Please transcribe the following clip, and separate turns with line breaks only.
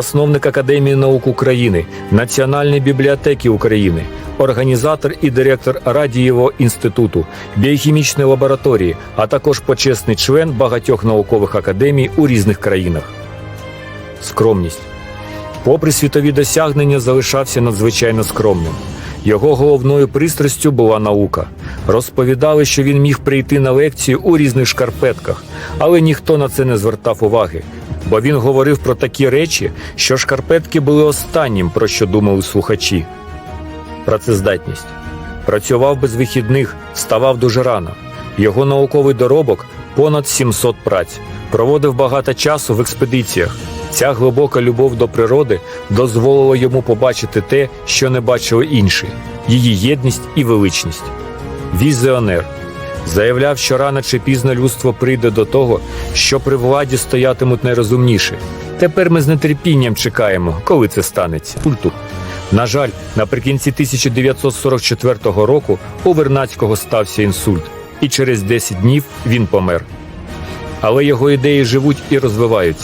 Основник Академії наук України, Національної бібліотеки України, організатор і директор Радієвого інституту, біохімічної лабораторії, а також почесний член багатьох наукових академій у різних країнах. Скромність. Попри світові досягнення, залишався надзвичайно скромним. Його головною пристрастю була наука. Розповідали, що він міг прийти на лекцію у різних шкарпетках, але ніхто на це не звертав уваги, бо він говорив про такі речі, що шкарпетки були останнім, про що думали слухачі. Працездатність. Працював без вихідних, вставав дуже рано. Його науковий доробок понад 700 праць. Проводив багато часу в експедиціях. Ця глибока любов до природи дозволила йому побачити те, що не бачили інші її єдність і величність. Візіонер заявляв, що рано чи пізно людство прийде до того, що при владі стоятимуть найрозумніші. Тепер ми з нетерпінням чекаємо, коли це станеться. Культу. На жаль, наприкінці 1944 року у Вернацького стався інсульт, і через 10 днів він помер. Але його ідеї живуть і розвиваються.